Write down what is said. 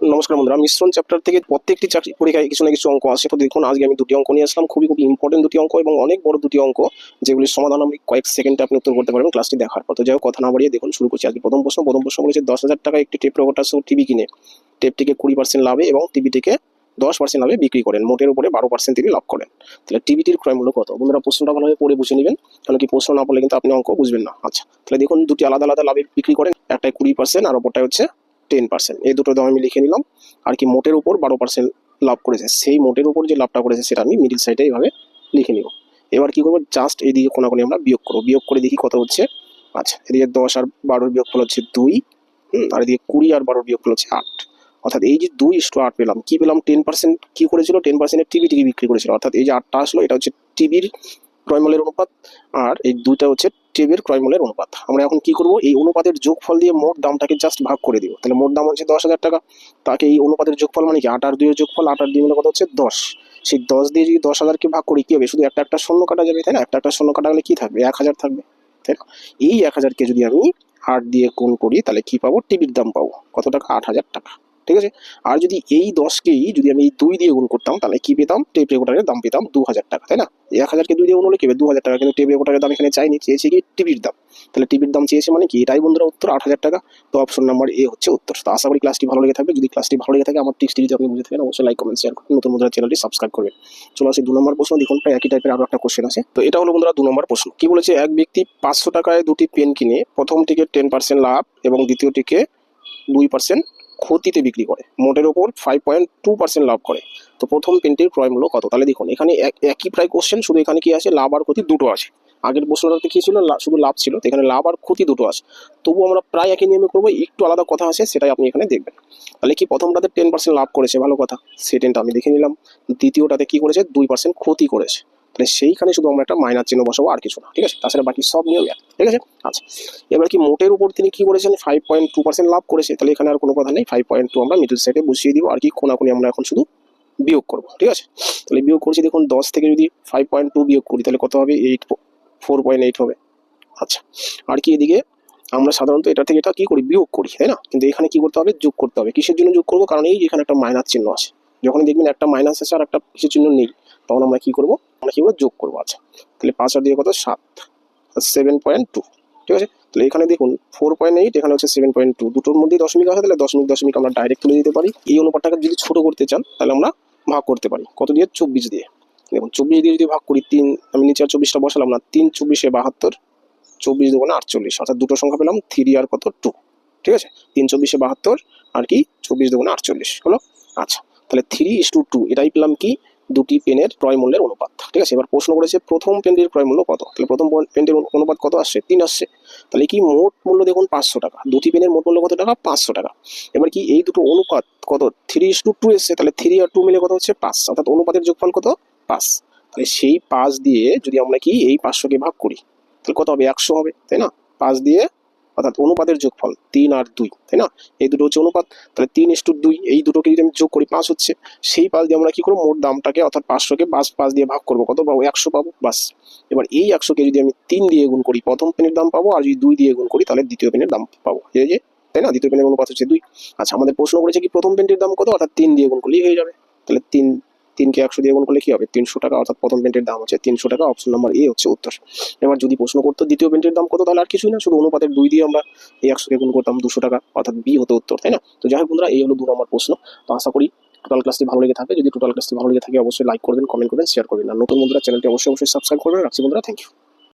নমস্কার বন্ধুরা মিশ্রণ চ্যাপ্টার থেকে প্রত্যেকটি চাকরি পরীক্ষায় কিছু না কিছু অঙ্ক আসে। তো দেখুন, আজকে আমি দুটি অঙ্ক নিয়ে আসলাম। খুবই খুবই ইম্পর্টেন্ট দুটি অঙ্ক এবং অনেক বড় দুটি অঙ্ক যেগুলির সমাধান আমি কয়েক সেকেন্ডে আপনি উত্তর করতে পারবেন ক্লাসটি দেখার পর। তো যাই কথা না বাড়িয়ে দেখুন, শুরু করছি। আজকে প্রথম প্রশ্ন প্রথম প্রশ্ন বলেছে, দশ হাজার টাকা একটি টেপ রেকর্ডার সহ টিভি কিনে। টেপটিকে কুড়ি পার্সেন্ট লাভে এবং টিভিটিকে দশ পার্সেন্ট লাভে বিক্রি করেন। মোটের উপরে বারো পার্সেন্ট তিনি লাভ করেন। তাহলে টিভিটির ক্রয় মূল্য কত? বন্ধুরা, প্রশ্নটা ভালোভাবে পড়ে বুঝে নেবেন কারণ কি প্রশ্ন না পড়লে কিন্তু আপনি অঙ্ক বুঝবেন না। আচ্ছা তাহলে দেখুন, দুটি আলাদা আলাদা লাভে বিক্রি করেন একটাই কুড়ি পার্সেন্ট আর অপরটাই হচ্ছে টেন পার্সেন্ট এই দুটো দাম আমি লিখে নিলাম। আর কি মোটের উপর বারো পার্সেন্ট লাভ করেছে। সেই মোটের উপর যে লাভটা করেছে সেটা আমি মিডিল সাইডে এইভাবে লিখে নিব। এবার কি করব? জাস্ট এইদিকে কোনাকুনি আমরা বিয়োগ করব। বিয়োগ করে দেখি কত হচ্ছে। আচ্ছা এদিকে দশ আর বারোর বিয়োগ ফল হচ্ছে দুই। আর এদিকে কুড়ি আর বারোর বিয়োগ ফল হচ্ছে আট। অর্থাৎ এই যে দুই ইস্টু আট পেলাম, কি পেলাম? টেন পার্সেন্ট কি করেছিল? টেন পার্সেন্টের টিভি টিভি বিক্রি করেছিল। অর্থাৎ এই যে আটটা আসলো, এটা হচ্ছে টিভির ক্রয়মূল্যের অনুপাত, আর এই দুইটা হচ্ছে টিভির ক্রয়মূল্যের অনুপাত। আমরা এখন কি করব? এই অনুপাতের যোগফল দিয়ে মোট দামটাকে জাস্ট ভাগ করে দিব। তাহলে মোট দাম হচ্ছে দশ হাজার টাকা। তাকে এই অনুপাতের যোগফল মানে কি? আট আর দুইয়ের যোগফল, আট আর দুই মিলে কত হচ্ছে? দশ। সেই দশ দিয়ে যদি দশ হাজারকে ভাগ করি, কি হবে? শুধু একটা একটা শূন্য কাটা যাবে, তাই না? একটা একটা শূন্য কাটা গেলে কি থাকবে? এক হাজার থাকবে, তাই না? এই এক হাজারকে যদি আমি আট দিয়ে গুণ করি, তাহলে কি পাবো? টিভির দাম পাবো। কত টাকা? আট হাজার টাকা। ঠিক আছে? আর যদি এই দশকেই যদি আমি এই দুই দিয়ে গুণ করতাম, তাহলে কি পেতাম? টেপ রেকর্ডারের দাম পেতাম দু হাজার টাকা, তাই না? এক হাজারকে দুই দিয়ে গুণ হলে কি দু হাজার টাকা কিন্তু টেপ রেকর্ডারের দাম এখানে চাইনি, চেয়েছে কি টিভির দাম। তাহলে টিভির দাম চেয়েছে মানে কি? এটাই বন্ধুরা উত্তর, আট হাজার টাকা। তো অপশন নাম্বার এ হচ্ছে উত্তর। তো আশা করি ক্লাসটি ভালো লেগে থাকবে। যদি ক্লাসটি ভালো লেগে থাকে, আমার টিক্সটি যদি আপনি বুঝে থাকেন, অবশ্যই লাইক কমেন্ট শেয়ার করুন। নতুন বন্ধুরা চ্যানেলটি সাবস্ক্রাইব করবেন। চলো আসি দু নম্বর প্রশ্ন। দেখুন, প্রায় একই টাইপের আরও একটা কোশ্চেন আছে। তো এটা হলো বন্ধুরা দু নম্বর প্রশ্ন। কি বলেছে? এক ব্যক্তি পাঁচশো টাকায় দুটি পেন কিনে প্রথম প্রথমটিকে টেন পার্সেন্ট লাভ এবং দ্বিতীয়টিকে দুই পার্সেন্ট ক্ষতিতে বিক্রি করে। মোটের ওপর ফাইভ পয়েন্ট টু পার্সেন্ট লাভ করে। তো প্রথম পেনটির ক্রয় মূল্য কত? তাহলে দেখুন, এখানে এক- একই প্রায় কোশ্চেন শুধু এখানে কি আছে? লাভ আর ক্ষতি দুটো আছে। আগের প্রশ্নটাতে কি ছিল শুধু লাভ ছিল, তো এখানে লাভ আর ক্ষতি দুটো আছে। তবু আমরা প্রায় একই নিয়মে করব, একটু আলাদা কথা আছে, সেটাই আপনি এখানে দেখবেন। তাহলে কি প্রথমটাতে টেন পার্সেন্ট লাভ করেছে? ভালো কথা। সেকেন্ডটা আমি দেখে নিলাম। দ্বিতীয়টাতে কি করেছে? দুই পার্সেন্ট ক্ষতি করেছে। তাহলে সেইখানে শুধু আমরা একটা মাইনার চিহ্ন বসাবো, আর কিছু না, ঠিক আছে? তাছাড়া বাকি সব নিয়ম এক ঠিক আছে? আচ্ছা এবার কি মোটের উপর তিনি কি করেছেন ফাইভ পয়েন্ট টু পার্সেন্ট লাভ করেছে, তাহলে এখানে আর কোনো কথা নেই ফাইভ পয়েন্ট টু আমরা মিডল সাইডে বসিয়ে দিব, আর কি কোনাকুনি আমরা এখন শুধু বিয়োগ করব, ঠিক আছে? তাহলে বিয়োগ করছি, দেখুন, দশ থেকে যদি ফাইভ পয়েন্ট টু বিয়োগ করি, তাহলে কত হবে? এইট ফোর পয়েন্ট এইট হবে। আচ্ছা আর কি এদিকে? আমরা সাধারণত এটা থেকে এটা কি করি? বিয়োগ করি, তাই না? কিন্তু এখানে কি করতে হবে? যোগ করতে হবে। কিসের জন্য যোগ করব? কারণ এই এখানে একটা মাইনাস চিহ্ন আছে। যখন দেখবেন একটা মাইনাস আছে, আর একটা কিসের চিহ্ন নেই। তখন আমরা কি করব? আমরা কি করব? যোগ করব। আচ্ছা তাহলে পাঁচ আর দিয়ে কত? সাত। সেভেন পয়েন্ট টু ঠিক আছে? তাহলে এখানে দেখুন ফোর পয়েন্ট এইট এখানে হচ্ছে সেভেন পয়েন্ট টু দুটোর মধ্যেই দশমিক আছে, তাহলে দশমিক দশমিক আমরা ডাইরেক্ট তুলে দিতে পারি। এই অনুপাতটাকে যদি ছোট করতে চান, তাহলে আমরা ভাগ করতে পারি। কত দিয়ে? চব্বিশ দিয়ে। দেখুন, চব্বিশ দিয়ে যদি ভাগ করি, তিন, আমি নিচে আর চব্বিশটা বসালাম না, তিন, চব্বিশে বাহাত্তর, চব্বিশ দুগুণে আটচল্লিশ। অর্থাৎ দুটো সংখ্যা পেলাম থ্রি আর কত? টু ঠিক আছে? তিন, চব্বিশে বাহাত্তর, আর কি? চব্বিশ দুগুণে আটচল্লিশ। হলো? আচ্ছা তাহলে থ্রি ইস টু টু এটাই পেলাম কি? দুটি পেনের ক্রয় মূল্যের অনুপাত। ঠিক আছে? এবার প্রশ্ন করেছে, প্রথম পেনটির ক্রয় মূল্য কত? তাহলে প্রথম পেনটির অনুপাত কত আসছে? তিন আসছে। তাহলে কি মোট মূল্য দেখুন পাঁচশো টাকা। দুটি পেনের মোট মূল্য কত টাকা? পাঁচশো টাকা। এবার কি এই দুটো অনুপাত কত? থ্রি ইস টু টু এসছে, তাহলে থ্রি আর টু মিলে কত হচ্ছে পাঁচ? অর্থাৎ অনুপাতের যোগফল কত? পাঁচ। তাহলে সেই পাঁচ দিয়ে যদি আমরা কি এই পাঁচশোকে ভাগ করি, তাহলে কত হবে? একশো হবে, তাই না? পাঁচ দিয়ে অর্থাৎ অনুপাতের যোগফল তিন আর দুই, তাই না? এই দুটো হচ্ছে অনুপাত, তাহলে তিন ইস্টু দুই, এই দুটোকে যদি আমি যোগ করি পাঁচ হচ্ছে, সেই পাঁচ দিয়ে আমরা কি করব? মোট দামটাকে অর্থাৎ পাঁচশোকে পাঁচ পাঁচ দিয়ে ভাগ করব। কত পাবো? একশো পাবো, বাস। এবার এই একশোকে যদি আমি তিন দিয়ে গুণ করি, প্রথম পেনের দাম পাবো, আর যদি দুই দিয়ে গুণ করি, তাহলে দ্বিতীয় পেনের দাম পাবো। এই যে, তাই না? দ্বিতীয় পেনের অনুপাত হচ্ছে দুই। আচ্ছা আমাদের প্রশ্ন করেছে কি, প্রথম পেনটির দাম কত? অর্থাৎ তিন দিয়ে গুণ করলেই হয়ে যাবে। তাহলে তিন তিনকে একশো দিয়ে গুণ করলে কি হবে? তিনশো টাকা, অর্থাৎ প্রথম পেন্টের দাম হচ্ছে তিনশো টাকা অপশন নাম্বার এ হচ্ছে উত্তর। এবার যদি প্রশ্ন করতো, দ্বিতীয় পেন্টের দাম কত? তাহলে আর কিছুই না, শুধু অনুপাতের দুই দিয়ে আমরা এই একশোকে গুণ করতাম দুশো টাকা, অর্থাৎ বি হতো উত্তর, তাই না? তো যাই হোক বন্ধুরা, এই হলো দু নম্বর প্রশ্ন। তো আশা করি টোটাল ক্লাসটি ভালো লেগে থাকে। যদি টোটাল ক্লাসটি ভালো লেগে থাকে, অবশ্যই লাইক করবেন কমেন্ট করবেন শেয়ার করবেন। আর নতুন বন্ধুরা চ্যানেলটি অবশ্যই অবশ্যই সাবস্ক্রাইব করবেন। রাখছি বন্ধুরা থ্যাংক ইউ